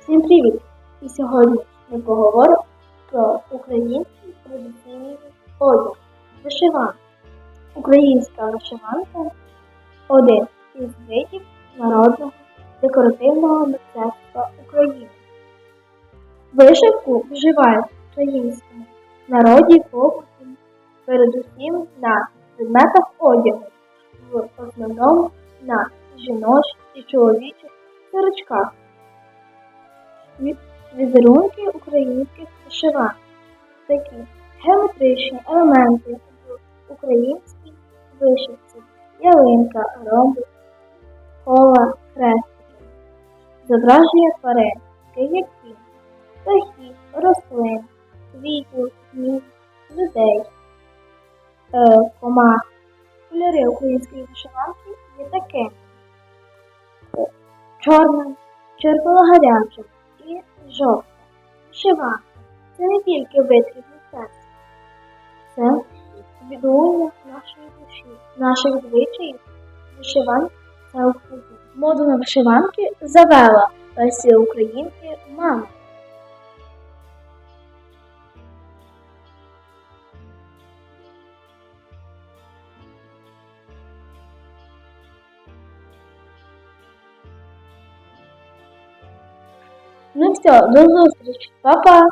Всім привіт! І сьогодні ми поговоримо про український традиційний одяг вишиванка. Українська вишиванка один із видів народного декоративного мистецтва України. Вишивку вживають в українському народі побуті, передусім на предметах одягу, в основному на жіночих і чоловічих сорочках. Ві- Візерунки українських вишиванок. Такі геометричні елементи в українській вишивці, ялинка, ромби, кола, хрестики. Зображення тварин, як кінь, птахів, рослин, квітів, змій, людей, е, комах. Кольори української вишиванки є такими. Чорна, червоно-гаряча і жовта. жива. Це не тільки витріб мистецтва. Це відлуння нашої душі, наших звичаїв. вишивань та України. Моду на вишиванки завела Лесі Українки Ну все, до зустрічі, Па-па!